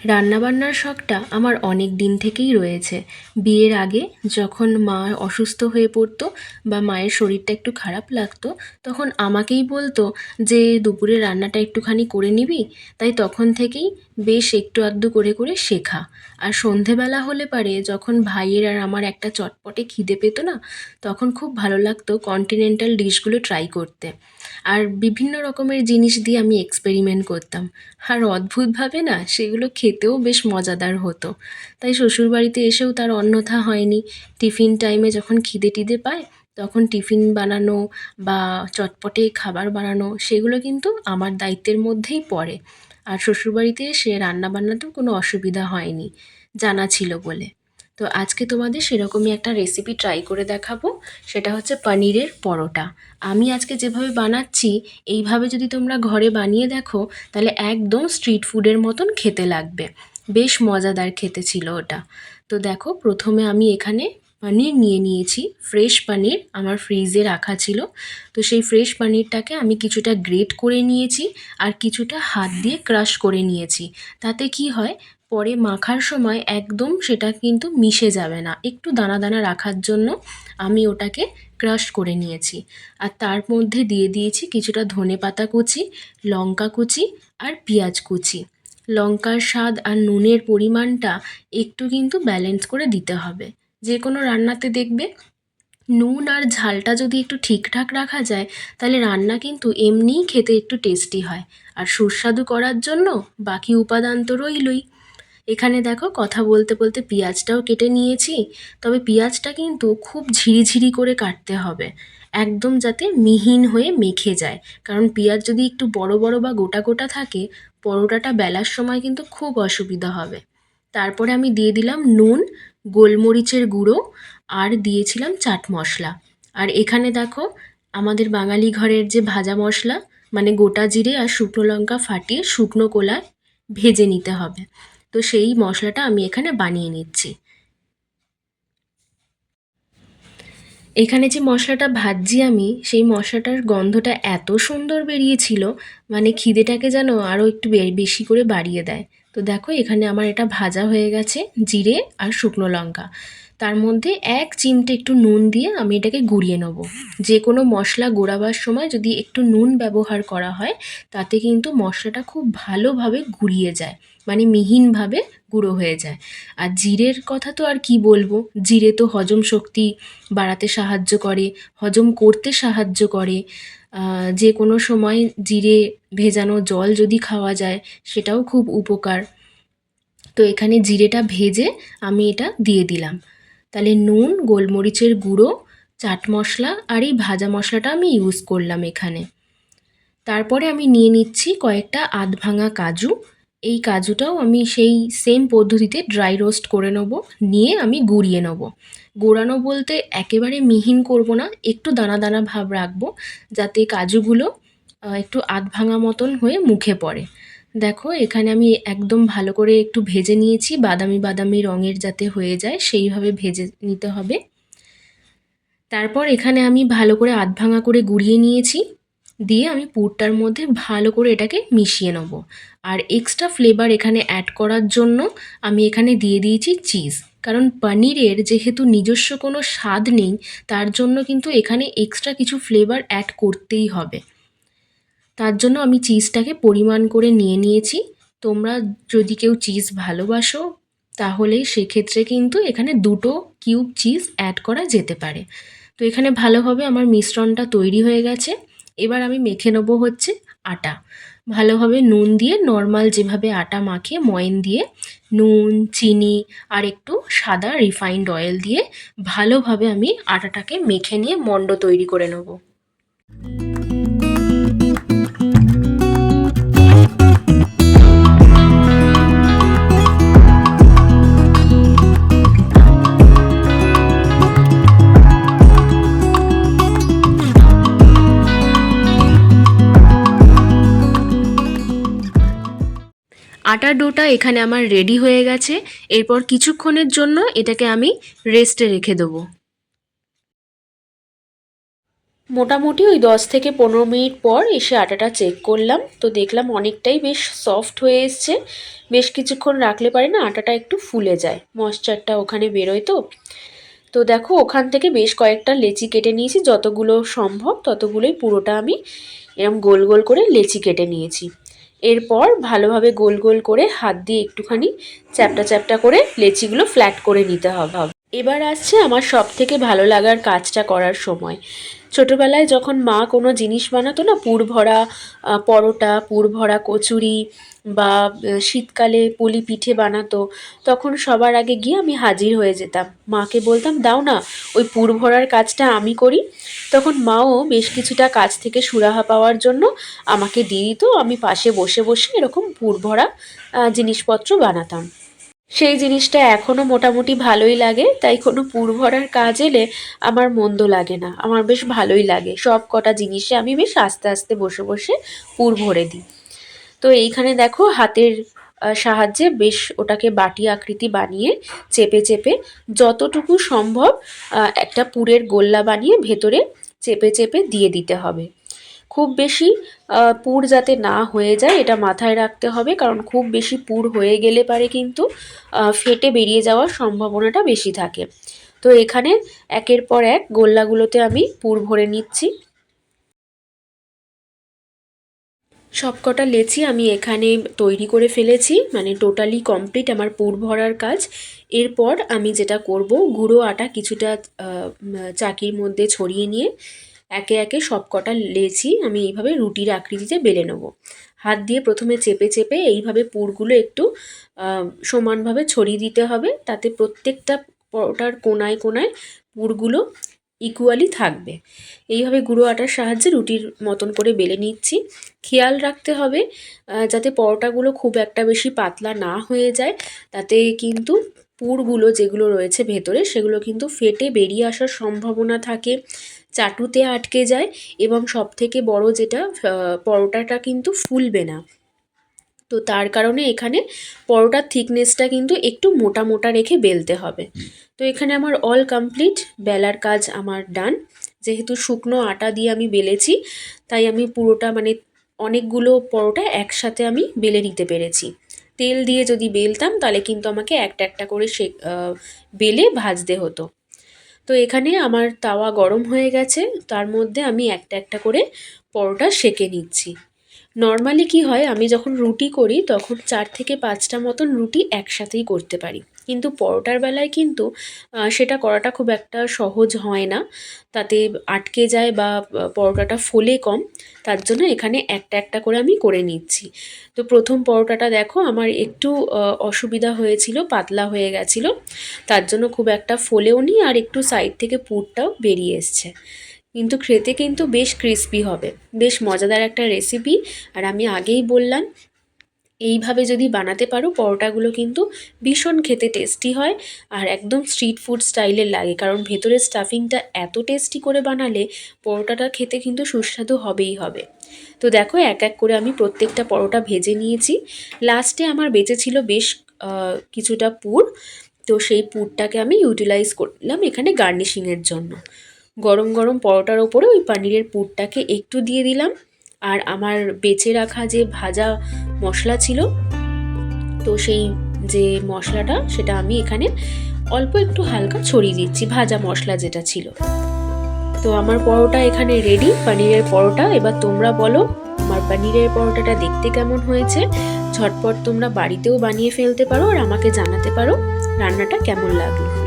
রান্নাবান্নার শখটা আমার অনেক দিন থেকেই রয়েছে। বিয়ের আগে যখন মা অসুস্থ হয়ে পড়তো বা মায়ের শরীরটা একটু খারাপ লাগতো, তখন আমাকেই বলতো যে, দুপুরে রান্নাটা একটুখানি করে নিবি? তাই তখন থেকেই বেশ একটু আধটু করে করে শেখা। আর সন্ধেবেলা হলে পারে যখন ভাইয়ের আর আমার একটা চটপটে খিদে পেতো না, তখন খুব ভালো লাগতো কন্টিনেন্টাল ডিশগুলো ট্রাই করতে। আর বিভিন্ন রকমের জিনিস দিয়ে আমি এক্সপেরিমেন্ট করতাম। আর অদ্ভুতভাবে না, সেগুলো খেতেও বেশ মজাদার হতো। তাই শ্বশুরবাড়িতে এসেও তার অন্যথা হয়নি। টিফিন টাইমে যখন খিদে টিদে পায়, তখন টিফিন বানানো বা চটপটে খাবার বানানো, সেগুলো কিন্তু আমার দায়িত্বের মধ্যেই পড়ে। আর শ্বশুরবাড়িতে এসে রান্নাবান্নাতেও কোনো অসুবিধা হয়নি, জানা ছিল বলে। তো আজকে তোমাদের সেরকমই একটা রেসিপি ট্রাই করে দেখাবো। সেটা হচ্ছে পনিরের পরোটা। আমি আজকে যেভাবে বানাচ্ছি, এইভাবে যদি তোমরা ঘরে বানিয়ে দেখো, তাহলে একদম স্ট্রিট ফুডের মতন খেতে লাগবে। বেশ মজাদার খেতে ছিল ওটা। তো দেখো, প্রথমে আমি এখানে পনির নিয়ে নিয়েছি। ফ্রেশ পনির আমার ফ্রিজে রাখা ছিল। তো সেই ফ্রেশ পনিরটাকে আমি কিছুটা গ্রেট করে নিয়েছি আর কিছুটা হাত দিয়ে ক্রাশ করে নিয়েছি। তাতে কি হয় পরে মাখার সময় একদম সেটা কিন্তু মিশে যাবে না। একটু দানা দানা রাখার জন্য আমি ওটাকে ক্রাশ করে নিয়েছি। আর তার মধ্যে দিয়ে দিয়েছি কিছুটা ধনে পাতা কুচি, লঙ্কা কুচি আর পেঁয়াজ কুচি। লঙ্কার স্বাদ আর নুনের পরিমাণটা একটু কিন্তু ব্যালেন্স করে দিতে হবে। যে কোনো রান্নাতে দেখবে নুন আর ঝালটা যদি একটু ঠিকঠাক রাখা যায়, তাহলে রান্না কিন্তু এমনিই খেতে একটু টেস্টি হয়। আর সুস্বাদু করার জন্য বাকি উপাদান তো রইলই। এখানে দেখো কথা বলতে বলতে পেঁয়াজটাও কেটে নিয়েছি। তবে পেঁয়াজটা কিন্তু খুব ঝিরিঝিরি করে কাটতে হবে। একদম যাতে মিহিন হয়ে মেখে যায়। কারণ পেঁয়াজ যদি একটু বড় বড় বা গোটা গোটা থাকে, পরোটাটা বেলার সময় কিন্তু খুব অসুবিধা হবে। তারপরে আমি দিয়ে দিলাম নুন, গোলমরিচের গুঁড়ো আর দিয়েছিলাম চাট মশলা। আর এখানে দেখো আমাদের বাঙালি ঘরের যে ভাজা মশলা মানে গোটা জিরে আর শুকনো লঙ্কা ফাটিয়ে শুকনো কোলায় ভেজে নিতে হবে। তো সেই মশলাটা আমি এখানে বানিয়ে নিচ্ছি। এখানে যে মশলাটা ভাজছি আমি, সেই মশলাটার গন্ধটা এত সুন্দর বেরিয়েছিল মানে খিদেটাকে যেন আরও একটু বেশি করে বাড়িয়ে দেয়। তো দেখো এখানে আমার এটা ভাজা হয়ে গেছে, জিরে আর শুকনো লঙ্কা। তার মধ্যে এক চিমটে একটু নুন দিয়ে আমি এটাকে গুঁড়িয়ে নেব। যে কোনো মশলা গোড়াবার সময় যদি একটু নুন ব্যবহার করা হয়, তাতে কিন্তু মশলাটা খুব ভালোভাবে গুঁড়িয়ে যায় মানে মিহিনভাবে গুঁড়ো হয়ে যায়। আর জিরের কথা তো আর কি বলব? জিরে তো হজম শক্তি বাড়াতে সাহায্য করে, হজম করতে সাহায্য করে। যে কোনো সময় জিরে ভেজানো জল যদি খাওয়া যায়, সেটাও খুব উপকার। তো এখানে জিরেটা ভেজে আমি এটা দিয়ে দিলাম। তাহলে নুন, গোলমরিচের গুঁড়ো, চাট মশলা আর এই ভাজা মশলাটা আমি ইউজ করলাম এখানে। তারপরে আমি নিয়ে নিচ্ছি কয়েকটা আধ ভাঙা কাজু। এই কাজুটাও আমি সেই সেম পদ্ধতিতে ড্রাই রোস্ট করে নেব, নিয়ে আমি গুঁড়িয়ে নেব। গোড়ানো বলতে একেবারে মিহিন করব না, একটু দানা দানা ভাব রাখব, যাতে কাজুগুলো একটু আধ ভাঙা মতন হয়ে মুখে পড়ে। দেখো, এখানে আমি একদম ভালো করে একটু ভেজে নিয়েছি। বাদামি বাদামি রঙের যাতে হয়ে যায়, সেইভাবে ভেজে নিতে হবে। তারপর এখানে আমি ভালো করে আধ ভাঙা করে গুঁড়িয়ে নিয়েছি। দিয়ে আমি পুরটার মধ্যে ভালো করে এটাকে মিশিয়ে নেব। আর এক্সট্রা ফ্লেভার এখানে অ্যাড করার জন্য আমি এখানে দিয়ে দিয়েছি চিজ কারণ পনিরের যেহেতু নিজস্ব কোনো স্বাদ নেই, তার জন্য কিন্তু এখানে এক্সট্রা কিছু ফ্লেভার অ্যাড করতেই হবে। তার জন্য আমি চিজটাকে পরিমাণ করে নিয়ে নিয়েছি। তোমরা যদি কেউ চিজ ভালোবাসো, তাহলে সেক্ষেত্রে কিন্তু এখানে দুটো কিউব চিজ অ্যাড করা যেতে পারে। তো এখানে ভালোভাবে আমার মিশ্রণটা তৈরি হয়ে গেছে। এবার আমি মেখে নেব হচ্ছে আটা। ভালোভাবে নুন দিয়ে নর্মাল যেভাবে আটা মাখিয়ে ময়ন দিয়ে নুন, চিনি আর একটু সাদা রিফাইন্ড অয়েল দিয়ে ভালোভাবে আমি আটাটাকে মেখে নিয়ে মণ্ড তৈরি করে নেব। আটার ডোটা এখানে আমার রেডি হয়ে গেছে। এরপর কিছুক্ষণের জন্য এটাকে আমি রেস্টে রেখে দেবো। মোটামুটি ওই দশ থেকে পনেরো মিনিট পর এসে আটাটা চেক করলাম। তো দেখলাম অনেকটাই বেশ সফট হয়ে এসছে। বেশ কিছুক্ষণ রাখলে পারে না আটাটা একটু ফুলে যায়। ময়শ্চারটা ওখানে বেরোয় তো। তো দেখো, ওখান থেকে বেশ কয়েকটা লেচি কেটে নিয়েছি। যতগুলো সম্ভব ততগুলোই পুরোটা আমি এরম গোল গোল করে লেচি কেটে নিয়েছি। এরপর ভালোভাবে গোল গোল করে হাত দিয়ে একটুখানি চ্যাপটা চ্যাপটা করে লেচিগুলো ফ্ল্যাট করে নিতে হবে। এবার আসছে আমার সব থেকে ভালো লাগার কাজটা করার সময়। ছোটোবেলায় যখন মা কোনো জিনিস বানাতো না পুর ভরা পরোটা পুর ভরা কচুরি বা শীতকালে পুলি পিঠে বানাতো, তখন সবার আগে গিয়ে আমি হাজির হয়ে যেতাম। মাকে বলতাম, দাও না, ওই পুর ভরার কাজটা আমি করি। তখন মাও বেশ কিছুটা কাজ থেকে সুরাহা পাওয়ার জন্য আমাকে দিয়ে দিত, আমি পাশে বসে বসে এরকম পুর ভরা জিনিসপত্র বানাতাম। সেই জিনিসটা এখনও মোটামুটি ভালোই লাগে, তাই কোনো পুর ভরার কাজ এলে আমার মন্দ লাগে না। আমার বেশ ভালোই লাগে। সব কটা জিনিসে আমি বেশ আস্তে আস্তে বসে বসে পুর ভরে দিই। তো এইখানে দেখো হাতের সাহায্যে বেশ ওটাকে বাটি আকৃতি বানিয়ে চেপে চেপে যতটুকু সম্ভব একটা পুরের গোল্লা বানিয়ে ভেতরে চেপে চেপে দিয়ে দিতে হবে। খুব বেশি পুর যাতে না হয়ে যায় এটা মাথায় রাখতে হবে, কারণ খুব বেশি পুর হয়ে গেলে পারে কিন্তু ফেটে বেরিয়ে যাওয়ার সম্ভাবনাটা বেশি থাকে। তো এখানে একের পর এক গোল্লাগুলোতে আমি পুর ভরে নিচ্ছি। সবকটা লেচি আমি এখানে তৈরি করে ফেলেছি মানে টোটালি কমপ্লিট আমার পুর ভরার কাজ। এরপর আমি যেটা করব, গুঁড়ো আটা কিছুটা চাকির মধ্যে ছড়িয়ে নিয়ে একে একে সবকটা লেচি আমি এইভাবে রুটির আকৃতিতে বেলে নেব। হাত দিয়ে প্রথমে চেপে চেপে এইভাবে পুরগুলো একটু সমানভাবে ছড়িয়ে দিতে হবে। তাতে প্রত্যেকটা পরোটার কোনায় কোনায় পুরগুলো ইকুয়ালি থাকবে। এইভাবে গুঁড়ো আটার সাহায্যে রুটির মতন করে বেলে নিচ্ছি। খেয়াল রাখতে হবে যাতে পরোটাগুলো খুব একটা বেশি পাতলা না হয়ে যায়। তাতে কিন্তু পুরগুলো যেগুলো রয়েছে ভেতরে সেগুলো কিন্তু ফেটে বেরিয়ে আসার সম্ভাবনা থাকে। চাটুতে আটকে যায় এবং সবথেকে বড় যেটা পরোটাটা কিন্তু ফুলবে না। তো তার কারণে এখানে পরোটার থিকনেসটা কিন্তু একটু মোটা মোটা রেখে বেলতে হবে। তো এখানে আমার অল কমপ্লিট, বেলার কাজ আমার ডান। যেহেতু শুকনো আটা দিয়ে আমি বেলেছি, তাই আমি পুরোটা মানে অনেকগুলো পরোটা একসাথে আমি বেলে নিতে পেরেছি। তেল দিয়ে যদি বেলতাম তাহলে কিন্তু আমাকে একটা একটা করে সে বেলে ভাজতে হতো। তো এখানে আমার তাওয়া গরম হয়ে গেছে। তার মধ্যে আমি একটা একটা করে পরোটা সেঁকে নিচ্ছি। নর্মালি কি হয়, আমি যখন রুটি করি, তখন চার থেকে পাঁচটা মতন রুটি একসাথেই করতে পারি। কিন্তু পরোটার বেলায় কিন্তু সেটা করাটা খুব একটা সহজ হয় না। তাতে আটকে যায় বা পরোটাটা ফোলে কম। তার জন্য এখানে একটা একটা করে আমি করে নিচ্ছি। তো প্রথম পরোটাটা দেখো, আমার একটু অসুবিধা হয়েছিল, পাতলা হয়ে গেছিল। তার জন্য খুব একটা ফোলেও নি আর একটু সাইড থেকে পুরটাও বেরিয়ে এসছে। কিন্তু খেতে কিন্তু বেশ ক্রিস্পি হবে। বেশ মজাদার একটা রেসিপি আর আমি আগেই বললাম, এইভাবে যদি বানাতে পারো, পরোটাগুলো কিন্তু ভীষণ খেতে টেস্টি হয় আর একদম স্ট্রিট ফুড স্টাইলের লাগে। কারণ ভেতরের স্টাফিংটা এত টেস্টি করে বানালে, পরোটাটা খেতে কিন্তু সুস্বাদু হবেই হবে। তো দেখো, এক এক করে আমি প্রত্যেকটা পরোটা ভেজে নিয়েছি। লাস্টে আমার বেঁচে ছিল বেশ কিছুটা পুর। তো সেই পুরটাকে আমি ইউটিলাইজ করলাম এখানে গার্নিশিংয়ের জন্য। গরম গরম পরোটার ওপরে ওই পানিরের পুরটাকে একটু দিয়ে দিলাম। আর আমার বেঁচে রাখা যে ভাজা মশলা ছিল, তো সেই যে মশলাটা, সেটা আমি এখানে অল্প একটু হালকা ছড়িয়ে দিচ্ছি, ভাজা মশলা যেটা ছিল। তো আমার পরোটা এখানে রেডি পনিরের পরোটা। এবার তোমরা বলো, আমার পনিরের পরোটাটা দেখতে কেমন হয়েছে? ঝটপট তোমরা বাড়িতেও বানিয়ে ফেলতে পারো আর আমাকে জানাতে পারো, রান্নাটা কেমন লাগল।